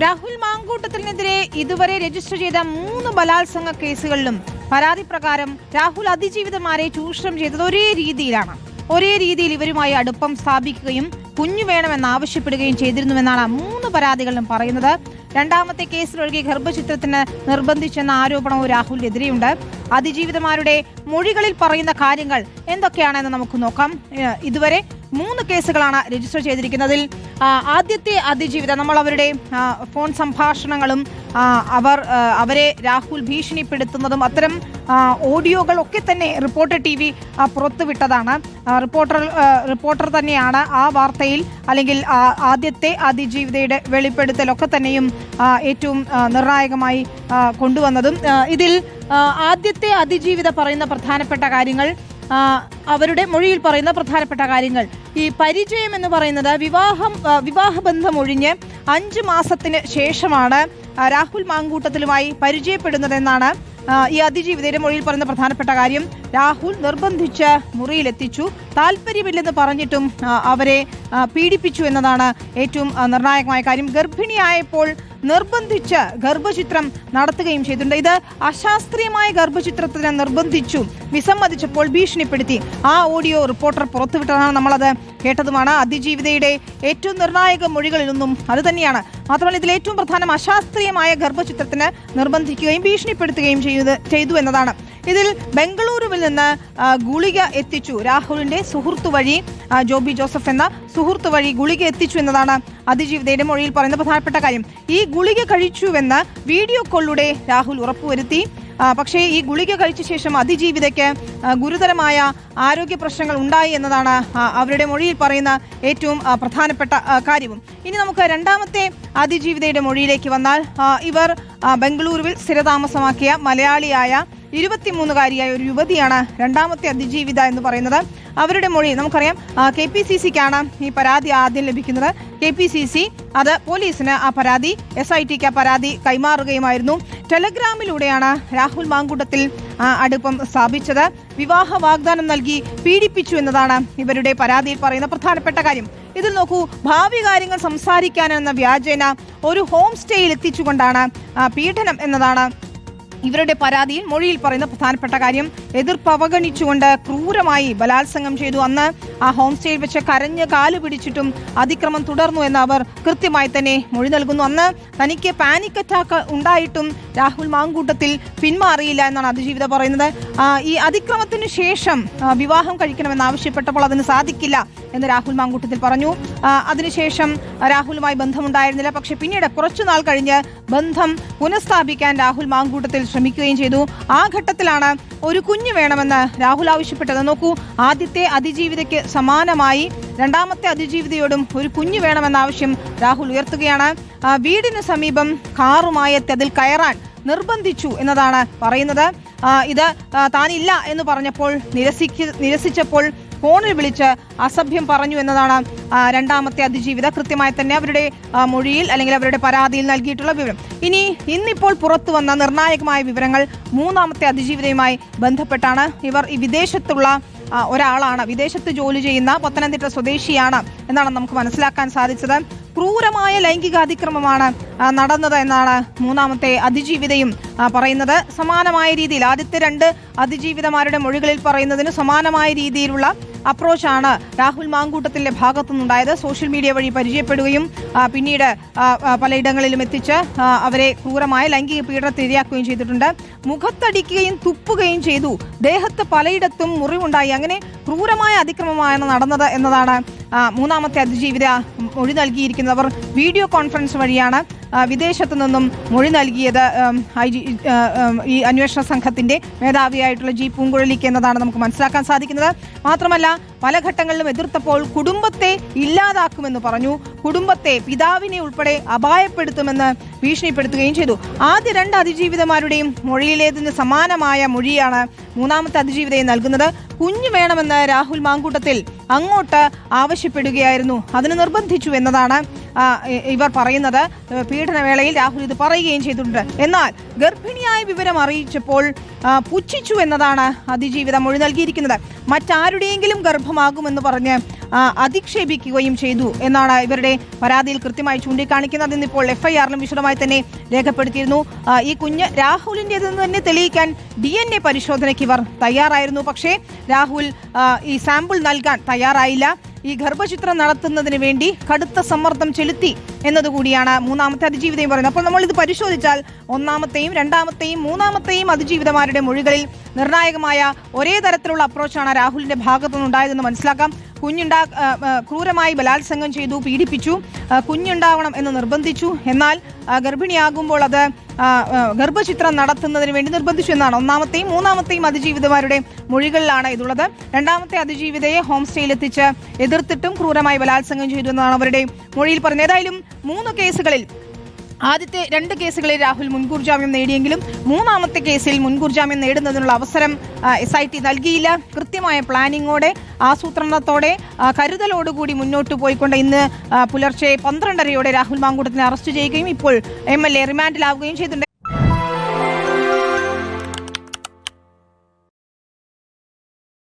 രാഹുൽ മാങ്കൂട്ടത്തിനെതിരെ ഇതുവരെ രജിസ്റ്റർ ചെയ്ത മൂന്ന് ബലാത്സംഗ കേസുകളിലും പരാതി പ്രകാരം രാഹുൽ അതിജീവിതമാരെ ചൂഷണം ചെയ്തത് ഒരേ രീതിയിലാണ്. ഒരേ രീതിയിൽ ഇവരുമായി അടുപ്പം സ്ഥാപിക്കുകയും കുഞ്ഞു വേണമെന്ന് ആവശ്യപ്പെടുകയും ചെയ്തിരുന്നുവെന്നാണ് മൂന്ന് പരാതികളിലും പറയുന്നത്. രണ്ടാമത്തെ കേസിലൊഴികെ ഗർഭചിത്രത്തിന് നിർബന്ധിച്ചെന്ന ആരോപണവും രാഹുലിനെതിരെയുണ്ട്. അതിജീവിതമാരുടെ മൊഴികളിൽ പറയുന്ന കാര്യങ്ങൾ എന്തൊക്കെയാണെന്ന് നമുക്ക് നോക്കാം. ഇതുവരെ മൂന്ന് കേസുകളാണ് രജിസ്റ്റർ ചെയ്തിരിക്കുന്നതിൽ. ആദ്യത്തെ അതിജീവിത നമ്മൾ അവരുടെ ഫോൺ സംഭാഷണങ്ങളും അവർ അവരെ രാഹുൽ ഭീഷണിപ്പെടുത്തുന്നതും അത്തരം ഓഡിയോകൾ ഒക്കെ തന്നെ റിപ്പോർട്ടർ ടി വി പുറത്തുവിട്ടതാണ്. റിപ്പോർട്ടർ റിപ്പോർട്ടർ തന്നെയാണ് ആ വാർത്തയിൽ അല്ലെങ്കിൽ ആദ്യത്തെ അതിജീവിതയുടെ വെളിപ്പെടുത്തലൊക്കെ തന്നെയും ഏറ്റവും നിർണായകമായി കൊണ്ടുവന്നതും. ഇതിൽ ആദ്യത്തെ അതിജീവിത പറയുന്ന പ്രധാനപ്പെട്ട കാര്യങ്ങൾ അവരുടെ മൊഴിയിൽ പറയുന്ന പ്രധാനപ്പെട്ട കാര്യങ്ങൾ. ഈ പരിചയം എന്ന് പറയുന്നത് വിവാഹം വിവാഹബന്ധം ഒഴിഞ്ഞ് അഞ്ച് മാസത്തിന് ശേഷമാണ് രാഹുൽ മാങ്കൂട്ടത്തിലുമായി പരിചയപ്പെടുന്നതെന്നാണ് ഈ അതിജീവിതയുടെ മൊഴിയിൽ പറയുന്ന പ്രധാനപ്പെട്ട കാര്യം. രാഹുൽ നിർബന്ധിച്ച് മുറിയിലെത്തിച്ചു. താല്പര്യമില്ലെന്ന് പറഞ്ഞിട്ടും അവരെ പീഡിപ്പിച്ചു എന്നതാണ് ഏറ്റവും നിർണായകമായ കാര്യം. ഗർഭിണിയായപ്പോൾ നിർബന്ധിച്ച് ഗർഭചിത്രം നടത്തുകയും ചെയ്തിട്ടുണ്ട്. ഇത് അശാസ്ത്രീയമായ ഗർഭചിത്രത്തിന് നിർബന്ധിച്ചു. വിസമ്മതിച്ചപ്പോൾ ഭീഷണിപ്പെടുത്തി. ആ ഓഡിയോ റിപ്പോർട്ടർ പുറത്തുവിട്ടതാണ് നമ്മളത് കേട്ടതുമാണ്. അതിജീവിതയുടെ ഏറ്റവും നിർണായക മൊഴികളിലൊന്നും അത് തന്നെയാണ്. മാത്രമല്ല ഇതിൽ ഏറ്റവും പ്രധാനം അശാസ്ത്രീയമായ ഗർഭചിത്രത്തിന് നിർബന്ധിക്കുകയും ഭീഷണിപ്പെടുത്തുകയും ചെയ്തു എന്നതാണ്. ഇതിൽ ബംഗളൂരുവിൽ നിന്ന് ഗുളിക എത്തിച്ചു. രാഹുലിന്റെ സുഹൃത്തു വഴി ജോബി ജോസഫ് എന്ന സുഹൃത്തു വഴി ഗുളിക എത്തിച്ചു എന്നതാണ് അതിജീവിതയുടെ മൊഴിയിൽ പറയുന്ന പ്രധാനപ്പെട്ട കാര്യം. ഈ ഗുളിക കഴിച്ചുവെന്ന് വീഡിയോ കോളിലൂടെ രാഹുൽ ഉറപ്പുവരുത്തി. പക്ഷേ ഈ ഗുളിക കഴിച്ച ശേഷം അതിജീവിതയ്ക്ക് ഗുരുതരമായ ആരോഗ്യ പ്രശ്നങ്ങൾ ഉണ്ടായി എന്നതാണ് അവരുടെ മൊഴിയിൽ പറയുന്ന ഏറ്റവും പ്രധാനപ്പെട്ട കാര്യവും. ഇനി നമുക്ക് രണ്ടാമത്തെ അതിജീവിതയുടെ മൊഴിയിലേക്ക് വന്നാൽ ഇവർ ബംഗളൂരുവിൽ സ്ഥിരതാമസമാക്കിയ മലയാളിയായ ഇരുപത്തിമൂന്നുകാരിയായ ഒരു യുവതിയാണ് രണ്ടാമത്തെ അതിജീവിത എന്ന് പറയുന്നത്. അവരുടെ മൊഴി നമുക്കറിയാം കെ പി സി സിക്കാണ് ഈ പരാതി ആദ്യം ലഭിക്കുന്നത്. കെ പി സി സി അത് പോലീസിന് ആ പരാതി എസ് ഐ ടിക്ക് ആ പരാതി കൈമാറുകയുമായിരുന്നു. ടെലഗ്രാമിലൂടെയാണ് രാഹുൽ മാങ്കൂട്ടത്തിൽ അടുപ്പം സ്ഥാപിച്ചത്. വിവാഹ വാഗ്ദാനം നൽകി പീഡിപ്പിച്ചു എന്നതാണ് ഇവരുടെ പരാതിയിൽ പറയുന്ന പ്രധാനപ്പെട്ട കാര്യം. ഇതിൽ നോക്കൂ ഭാവി കാര്യങ്ങൾ സംസാരിക്കാനെന്ന വ്യാജേന ഒരു ഹോം സ്റ്റേയിൽ എത്തിച്ചുകൊണ്ടാണ് പീഡനം എന്നതാണ് ഇവരുടെ പരാതിയിൽ മൊഴിയിൽ പറയുന്ന പ്രധാനപ്പെട്ട കാര്യം എതിർപ്പ് അവഗണിച്ചുകൊണ്ട് ക്രൂരമായി ബലാത്സംഗം ചെയ്തു. അന്ന് ആ ഹോം സ്റ്റേയിൽ വെച്ച് കരഞ്ഞ് കാൽ പിടിച്ചിട്ടും അതിക്രമം തുടർന്നു എന്ന് അവർ കൃത്യമായി തന്നെ മൊഴി നൽകുന്നു. അന്ന് തനിക്ക് പാനിക് അറ്റാക്ക് ഉണ്ടായിട്ടും രാഹുൽ മാങ്കൂട്ടത്തിൽ പിന്മാറിയില്ല എന്നാണ് അതിജീവിത പറയുന്നത്. ഈ അതിക്രമത്തിന് ശേഷം വിവാഹം കഴിക്കണമെന്ന് ആവശ്യപ്പെട്ടപ്പോൾ അതിന് സാധിക്കില്ല എന്ന് രാഹുൽ മാങ്കൂട്ടത്തിൽ പറഞ്ഞു. അതിനുശേഷം രാഹുലുമായി ബന്ധമുണ്ടായിരുന്നില്ല. പക്ഷെ പിന്നീട് കുറച്ചുനാൾ കഴിഞ്ഞ് ബന്ധം പുനഃസ്ഥാപിക്കാൻ രാഹുൽ മാങ്കൂട്ടത്തിൽ ശ്രമിക്കുകയും ചെയ്തു. ആ ഘട്ടത്തിലാണ് ഒരു കുഞ്ഞ് വേണമെന്ന് രാഹുൽ ആവശ്യപ്പെട്ടത്. നോക്കൂ ആദ്യത്തെ അതിജീവിതയ്ക്ക് സമാനമായി രണ്ടാമത്തെ അതിജീവിതയോടും ഒരു കുഞ്ഞു വേണമെന്ന ആവശ്യം രാഹുൽ ഉയർത്തുകയാണ്. വീടിന് സമീപം കാറുമായി അതിൽ കയറാൻ നിർബന്ധിച്ചു എന്നതാണ് പറയുന്നത്. ഇത് താനില്ല എന്ന് പറഞ്ഞപ്പോൾ നിരസിക്ക് നിരസിച്ചപ്പോൾ ഫോണിൽ വിളിച്ച് അസഭ്യം പറഞ്ഞു എന്നതാണ് രണ്ടാമത്തെ അതിജീവിത. കൃത്യമായി തന്നെ അവരുടെ മൊഴിയിൽ അല്ലെങ്കിൽ അവരുടെ പരാതിയിൽ നൽകിയിട്ടുള്ള വിവരം. ഇനി ഇന്നിപ്പോൾ പുറത്തു വന്ന നിർണായകമായ വിവരങ്ങൾ മൂന്നാമത്തെ അതിജീവിതയുമായി ബന്ധപ്പെട്ടാണ്. ഇവർ ഈ വിദേശത്തുള്ള ഒരാളാണ്. വിദേശത്ത് ജോലി ചെയ്യുന്ന പത്തനംതിട്ട സ്വദേശിയാണ് എന്നാണ് നമുക്ക് മനസ്സിലാക്കാൻ സാധിച്ചത്. ക്രൂരമായ ലൈംഗിക അതിക്രമമാണ് നടന്നത് എന്നാണ് മൂന്നാമത്തെ അതിജീവിതയും പറയുന്നത് സമാനമായ രീതിയിൽ ആദ്യത്തെ രണ്ട് അതിജീവിതമാരുടെ മൊഴികളിൽ പറയുന്നതിന് സമാനമായ രീതിയിലുള്ള അപ്രോച്ചാണ് രാഹുൽ മാങ്കൂട്ടത്തിന്റെ ഭാഗത്തുനിന്നുണ്ടായത്. സോഷ്യൽ മീഡിയ വഴി പരിചയപ്പെടുകയും പിന്നീട് പലയിടങ്ങളിലും എത്തിച്ച് അവരെ ക്രൂരമായ ലൈംഗിക പീഡനത്തിന് ഇരയാക്കുകയും ചെയ്തിട്ടുണ്ട്. മുഖത്തടിക്കുകയും തുപ്പുകയും ചെയ്തു. ദേഹത്ത് പലയിടത്തും മുറിവുണ്ടായി. അങ്ങനെ ക്രൂരമായ അതിക്രമമാണ് നടന്നത് എന്നതാണ് മൂന്നാമത്തെ അതിജീവിത മൊഴി നൽകിയിരിക്കുന്നവർ വീഡിയോ കോൺഫറൻസ് വഴിയാണ് വിദേശത്തു നിന്നും മൊഴി നൽകിയത് ഐ ജി ഈ അന്വേഷണ സംഘത്തിന്റെ മേധാവിയായിട്ടുള്ള ജി പൂങ്കുഴലിക്ക് എന്നതാണ് നമുക്ക് മനസ്സിലാക്കാൻ സാധിക്കുന്നത്. മാത്രമല്ല പല ഘട്ടങ്ങളിലും എതിർത്തപ്പോൾ കുടുംബത്തെ ഇല്ലാതാക്കുമെന്ന് പറഞ്ഞു. കുടുംബത്തെ പിതാവിനെ ഉൾപ്പെടെ അപായപ്പെടുത്തുമെന്ന് ഭീഷണിപ്പെടുത്തുകയും ചെയ്തു. ആദ്യ രണ്ട് അതിജീവിതമാരുടെയും മൊഴിയിലേതിന് സമാനമായ മൊഴിയാണ് മൂന്നാമത്തെ അതിജീവിതയെ നൽകുന്നത്. കുഞ്ഞു വേണമെന്ന് രാഹുൽ മാങ്കൂട്ടത്തിൽ അങ്ങോട്ട് ആവശ്യപ്പെടുകയായിരുന്നു. അതിന് നിർബന്ധിച്ചു എന്നതാണ് ഇവർ പറയുന്നത്. പീഡനവേളയിൽ രാഹുൽ ഇത് പറയുകയും ചെയ്തിട്ടുണ്ട്. എന്നാൽ ഗർഭിണിയായ വിവരം അറിയിച്ചപ്പോൾ പുച്ഛിച്ചു എന്നതാണ് അതിജീവിതം മൊഴി നൽകിയിരിക്കുന്നത്. മറ്റാരുടെയെങ്കിലും ഗർഭമാകുമെന്ന് പറഞ്ഞ് അധിക്ഷേപിക്കുകയും ചെയ്തു എന്നാണ് ഇവരുടെ പരാതിയിൽ കൃത്യമായി ചൂണ്ടിക്കാണിക്കുന്നത് ഇന്നിപ്പോൾ എഫ്ഐആറിലും വിശദമായി തന്നെ രേഖപ്പെടുത്തിയിരുന്നു. ഈ കുഞ്ഞ് രാഹുലിന്റെതെന്ന് തന്നെ തെളിയിക്കാൻ ഡി എൻ എ പരിശോധനയ്ക്ക് ഇവർ തയ്യാറായിരുന്നു. പക്ഷേ രാഹുൽ ഈ സാമ്പിൾ നൽകാൻ തയ്യാറായില്ല. ഈ ഗർഭചിത്രം നടത്തുന്നതിന് വേണ്ടി കടുത്ത സമ്മർദ്ദം ചെലുത്തി എന്നതുകൂടിയാണ് മൂന്നാമത്തെ അതിജീവിതയും പറയുന്നത്. അപ്പോൾ നമ്മൾ ഇത് പരിശോധിച്ചാൽ ഒന്നാമത്തെയും രണ്ടാമത്തെയും മൂന്നാമത്തെയും അതിജീവിതമാരുടെ മൊഴികളിൽ നിർണായകമായ ഒരേ തരത്തിലുള്ള അപ്രോച്ചാണ് രാഹുലിന്റെ ഭാഗത്തുനിന്ന് ഉണ്ടായതെന്ന് മനസ്സിലാക്കാം. കുഞ്ഞുണ്ടാ ക്രൂരമായി ബലാത്സംഗം ചെയ്തു പീഡിപ്പിച്ചു കുഞ്ഞുണ്ടാവണം എന്ന് നിർബന്ധിച്ചു. എന്നാൽ ഗർഭിണിയാകുമ്പോൾ അത് ഗർഭചിത്രം നടത്തുന്നതിന് വേണ്ടി നിർബന്ധിച്ചു എന്നാണ്. ഒന്നാമത്തെയും മൂന്നാമത്തെയും അതിജീവിതമാരുടെ മൊഴികളിലാണ് ഇതുള്ളത്. രണ്ടാമത്തെ അതിജീവിതയെ ഹോം സ്റ്റേയിൽ എത്തിച്ച് എതിർത്തിട്ടും ക്രൂരമായി ബലാത്സംഗം ചെയ്തു എന്നാണ് അവരുടെ മൊഴിയിൽ പറഞ്ഞത്. ഏതായാലും മൂന്ന് കേസുകളിൽ ആദ്യത്തെ രണ്ട് കേസുകളിൽ രാഹുൽ മുൻകൂർ ജാമ്യം നേടിയെങ്കിലും മൂന്നാമത്തെ കേസിൽ മുൻകൂർ ജാമ്യം നേടുന്നതിനുള്ള അവസരം എസ് ഐ ടി നൽകിയില്ല. കൃത്യമായ പ്ലാനിങ്ങോടെ ആസൂത്രണത്തോടെ കരുതലോടുകൂടി മുന്നോട്ട് പോയിക്കൊണ്ട് ഇന്ന് പുലർച്ചെ പന്ത്രണ്ടരയോടെ രാഹുൽ മാങ്കൂട്ടത്തിനെ അറസ്റ്റ് ചെയ്യുകയും ഇപ്പോൾ എം എൽ എ റിമാൻഡിലാവുകയും ചെയ്തിട്ടുണ്ട്.